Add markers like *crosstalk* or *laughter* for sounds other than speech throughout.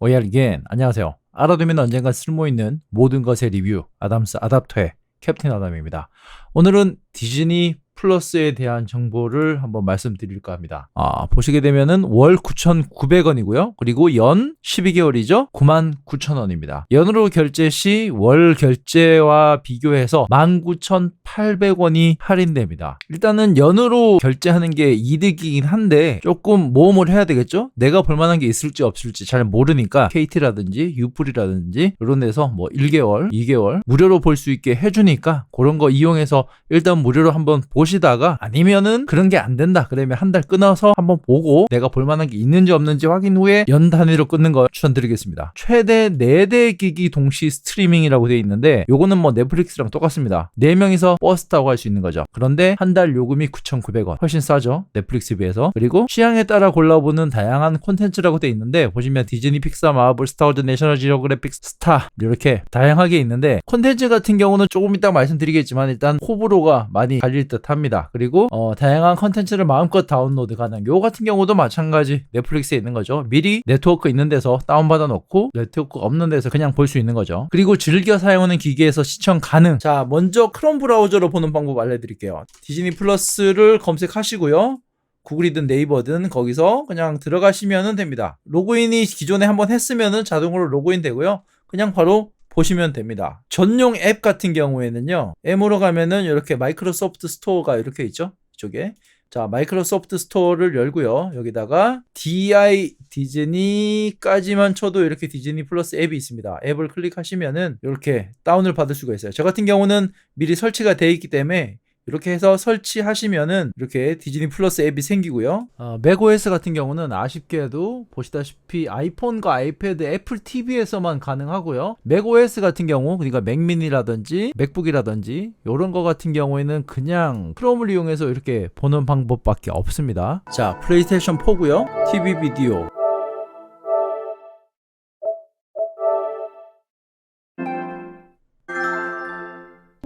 오얄겐 안녕하세요. 알아두면 언젠가 쓸모있는 모든 것의 리뷰 아담스 아답터의 캡틴 아담입니다. 오늘은 디즈니 플러스에 대한 정보를 한번 말씀드릴까 합니다. 아, 보시게 되면은 월 9,900원이고요. 그리고 연 12개월이죠. 99,000원입니다. 연으로 결제 시 월 결제와 비교해서 19,800원이 할인됩니다. 일단은 연으로 결제하는 게 이득이긴 한데 조금 모험을 해야 되겠죠? 내가 볼 만한 게 있을지 없을지 잘 모르니까 KT라든지 유플이라든지 이런 데서 뭐 1개월, 2개월 무료로 볼 수 있게 해 주니까 그런 거 이용해서 일단 무료로 한번 보시 다가 아니면은 그런 게 안 된다 그러면 한 달 끊어서 한번 보고 내가 볼 만한 게 있는지 없는지 확인 후에 연 단위로 끊는 걸 추천드리겠습니다. 최대 4대 기기 동시 스트리밍이라고 되어 있는데 요거는 뭐 넷플릭스랑 똑같습니다. 4명이서 버스 타고 갈수 있는 거죠. 그런데 한 달 요금이 9,900원. 훨씬 싸죠. 넷플릭스에 비해서. 그리고 취향에 따라 골라보는 다양한 콘텐츠라고 되어 있는데 보시면 디즈니, 픽사, 마블, 스타워즈, 내셔널 지오그래픽, 스타 이렇게 다양하게 있는데 콘텐츠 같은 경우는 조금 이따 말씀드리겠지만 일단 호불호가 많이 갈릴 듯 합니다. 그리고 어, 다양한 콘텐츠를 마음껏 다운로드 가능. 요 같은 경우도 마찬가지 넷플릭스에 있는 거죠. 미리 네트워크 있는 데서 다운받아 놓고 네트워크 없는 데서 그냥 볼 수 있는 거죠. 그리고 즐겨 사용하는 기기에서 시청 가능. 자, 먼저 크롬 브라우저로 보는 방법 알려드릴게요. 디즈니 플러스를 검색하시고요. 구글이든 네이버든 거기서 그냥 들어가시면 됩니다. 로그인이 기존에 한번 했으면 자동으로 로그인 되고요. 그냥 바로 보시면 됩니다. 전용 앱 같은 경우에는요. M으로 가면은 이렇게 마이크로소프트 스토어가 이렇게 있죠. 이쪽에. 자, 마이크로소프트 스토어를 열고요. 여기다가 DI 디즈니까지만 쳐도 이렇게 디즈니 플러스 앱이 있습니다. 앱을 클릭하시면은 이렇게 다운을 받을 수가 있어요. 저 같은 경우는 미리 설치가 되어 있기 때문에 이렇게 해서 설치하시면은 이렇게 디즈니 플러스 앱이 생기고요. 어, 맥OS 같은 경우는 아쉽게도 보시다시피 아이폰과 아이패드, 애플 TV에서만 가능하고요. 맥OS 같은 경우 그러니까 맥미니라든지 맥북이라든지 이런 거 같은 경우에는 그냥 크롬을 이용해서 이렇게 보는 방법밖에 없습니다. 자, 플레이스테이션 4고요. TV 비디오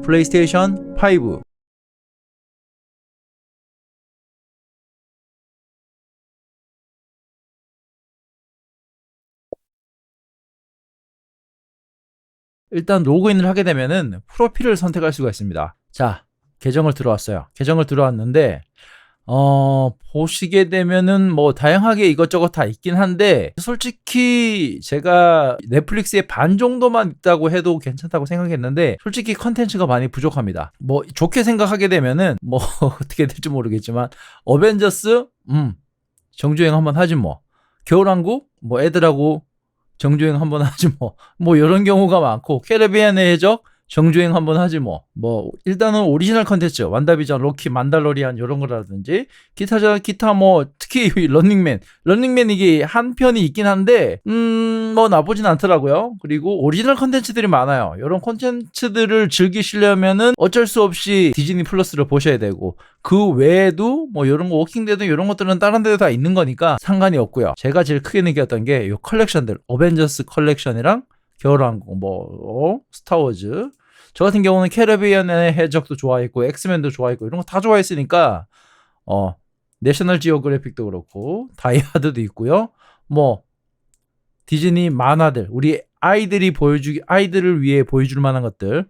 플레이스테이션 5 일단 로그인을 하게 되면은 프로필을 선택할 수가 있습니다. 자, 계정을 들어왔어요. 계정을 들어왔는데 어, 보시게 되면은 뭐 다양하게 이것저것 다 있긴 한데 솔직히 제가 넷플릭스의 반 정도만 있다고 해도 괜찮다고 생각했는데 솔직히 컨텐츠가 많이 부족합니다. 뭐 좋게 생각하게 되면은 뭐 *laughs* 어떻게 될지 모르겠지만 어벤져스 음 정주행 한번 하지 뭐 겨울왕국 뭐 애들하고 정주행 한번 하지 뭐. 뭐 이런 경우가 많고 캐리비안의 해적 정주행 한번 하지 뭐. 뭐 일단은 오리지널 컨텐츠 완다비전, 로키, 만달로리안 이런 거라든지 기타 기타 뭐 특히 *laughs* 런닝맨, 런닝맨 이게 한 편이 있긴 한데 음 뭐 나쁘진 않더라고요. 그리고 오리지널 컨텐츠들이 많아요. 이런 컨텐츠들을 즐기시려면은 어쩔 수 없이 디즈니 플러스를 보셔야 되고 그 외에도 뭐 이런 거 워킹데드 이런 것들은 다른 데도 다 있는 거니까 상관이 없고요. 제가 제일 크게 느꼈던 게 이 컬렉션들 어벤져스 컬렉션이랑 겨울왕국 뭐 어? 스타워즈 저 같은 경우는 캐리비안의 해적도 좋아했고 엑스맨도 좋아했고 이런 거 다 좋아했으니까 어 내셔널 지오그래픽도 그렇고 다이하드도 있고요. 뭐 디즈니 만화들 우리 아이들이 보여주기 아이들을 위해 보여줄 만한 것들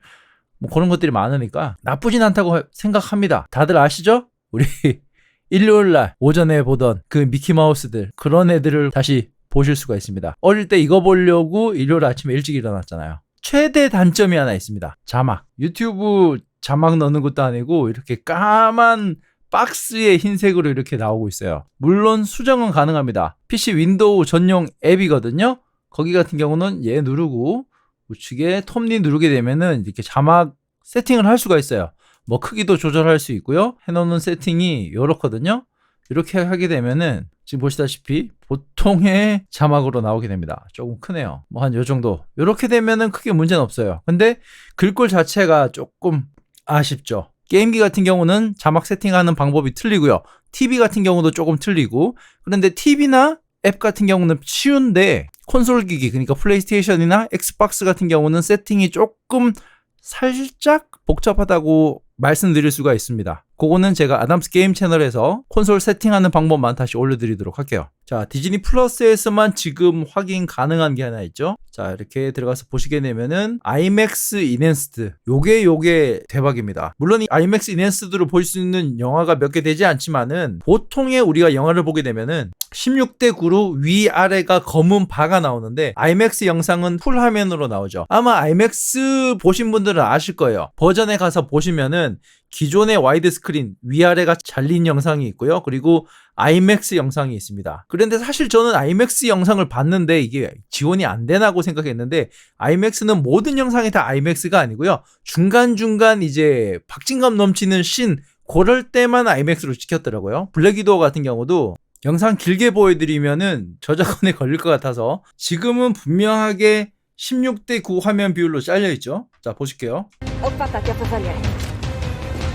뭐 그런 것들이 많으니까 나쁘진 않다고 생각합니다. 다들 아시죠? 우리 *laughs* 일요일 날 오전에 보던 그 미키 마우스들 그런 애들을 다시 보실 수가 있습니다. 어릴 때 이거 보려고 일요일 아침에 일찍 일어났잖아요. 최대 단점이 하나 있습니다. 자막. 유튜브 자막 넣는 것도 아니고 이렇게 까만 박스에 흰색으로 이렇게 나오고 있어요. 물론 수정은 가능합니다. PC 윈도우 전용 앱이거든요. 거기 같은 경우는 얘 누르고 우측에 톱니 누르게 되면은 이렇게 자막 세팅을 할 수가 있어요. 뭐 크기도 조절할 수 있고요. 해놓는 세팅이 이렇거든요. 이렇게 하게 되면은 지금 보시다시피 보통의 자막으로 나오게 됩니다. 조금 크네요. 뭐 한 요 정도. 이렇게 되면은 크게 문제는 없어요. 근데 글꼴 자체가 조금 아쉽죠. 게임기 같은 경우는 자막 세팅하는 방법이 틀리고요. TV 같은 경우도 조금 틀리고. 그런데 TV나 앱 같은 경우는 쉬운데 콘솔 기기 그러니까 플레이스테이션이나 엑스박스 같은 경우는 세팅이 조금 살짝 복잡하다고 말씀드릴 수가 있습니다. 그거는 제가 아담스 게임 채널에서 콘솔 세팅하는 방법만 다시 올려드리도록 할게요. 자, 디즈니 플러스에서만 지금 확인 가능한 게 하나 있죠. 자, 이렇게 들어가서 보시게 되면은 IMAX 인핸스드. 요게 요게 대박입니다. 물론 이 IMAX 인핸스드로 볼 수 있는 영화가 몇 개 되지 않지만은 보통의 우리가 영화를 보게 되면은 16대 9로 위아래가 검은 바가 나오는데 IMAX 영상은 풀 화면으로 나오죠. 아마 IMAX 보신 분들은 아실 거예요. 버전에 가서 보시면은 기존의 와이드 스크린 위아래가 잘린 영상이 있고요. 그리고 IMAX 영상이 있습니다. 그런데 사실 저는 IMAX 영상을 봤는데 이게 지원이 안 되나고 생각했는데 IMAX는 모든 영상이 다 IMAX가 아니고요. 중간중간 이제 박진감 넘치는 신 그럴 때만 IMAX로 찍혔더라고요. 블랙 위도우 같은 경우도 영상 길게 보여드리면은 저작권에 *laughs* 걸릴 것 같아서 지금은 분명하게 16대 9 화면 비율로 잘려 있죠. 자 보실게요.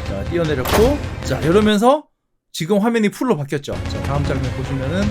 자, 뛰어내렸고, 자, 이러면서 지금 화면이 풀로 바뀌었죠. 자, 다음 장면 보시면은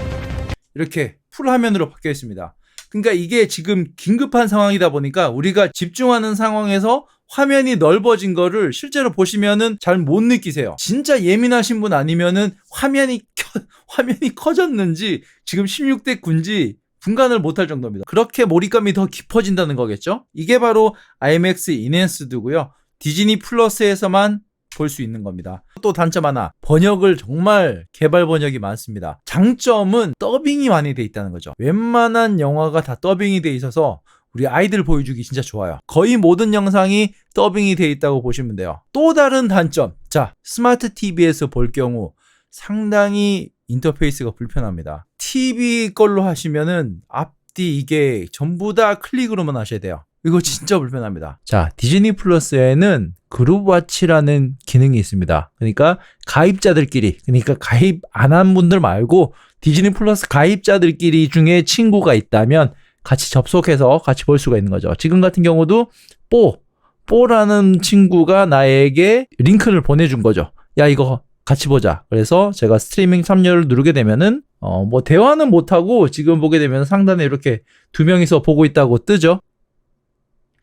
이렇게 풀 화면으로 바뀌어 있습니다. 그러니까 이게 지금 긴급한 상황이다 보니까 우리가 집중하는 상황에서 화면이 넓어진 거를 실제로 보시면은 잘 못 느끼세요. 진짜 예민하신 분 아니면은 화면이 켜, *laughs* 화면이 커졌는지 지금 16대 9인지 분간을 못할 정도입니다. 그렇게 몰입감이 더 깊어진다는 거겠죠? 이게 바로 IMAX 인핸스드고요. 디즈니 플러스에서만 볼 수 있는 겁니다. 또 단점 하나. 번역을 정말 개발 번역이 많습니다. 장점은 더빙이 많이 돼 있다는 거죠. 웬만한 영화가 다 더빙이 돼 있어서 우리 아이들 보여주기 진짜 좋아요. 거의 모든 영상이 더빙이 돼 있다고 보시면 돼요. 또 다른 단점. 자, 스마트 TV에서 볼 경우 상당히 인터페이스가 불편합니다. TV 걸로 하시면은 앞뒤 이게 전부 다 클릭으로만 하셔야 돼요. 이거 진짜 불편합니다. 자, 디즈니 플러스에는 그룹와치라는 기능이 있습니다. 그러니까 가입자들끼리, 그러니까 가입 안 한 분들 말고 디즈니 플러스 가입자들끼리 중에 친구가 있다면 같이 접속해서 같이 볼 수가 있는 거죠. 지금 같은 경우도 뽀, 뽀라는 친구가 나에게 링크를 보내준 거죠. 야, 이거 같이 보자. 그래서 제가 스트리밍 참여를 누르게 되면은 어, 뭐 대화는 못하고 지금 보게 되면 상단에 이렇게 두 명이서 보고 있다고 뜨죠.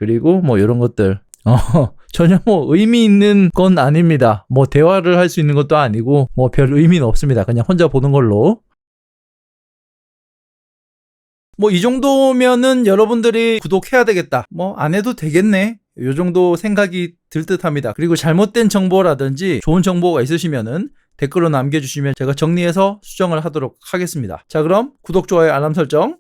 그리고 뭐 이런 것들 어, *laughs* 전혀 뭐 의미 있는 건 아닙니다. 뭐 대화를 할 수 있는 것도 아니고 뭐 별 의미는 없습니다. 그냥 혼자 보는 걸로. 뭐 이 정도면은 여러분들이 구독해야 되겠다. 뭐 안 해도 되겠네. 요 정도 생각이 들 듯합니다. 그리고 잘못된 정보라든지 좋은 정보가 있으시면은 댓글로 남겨주시면 제가 정리해서 수정을 하도록 하겠습니다. 자, 그럼 구독, 좋아요, 알람 설정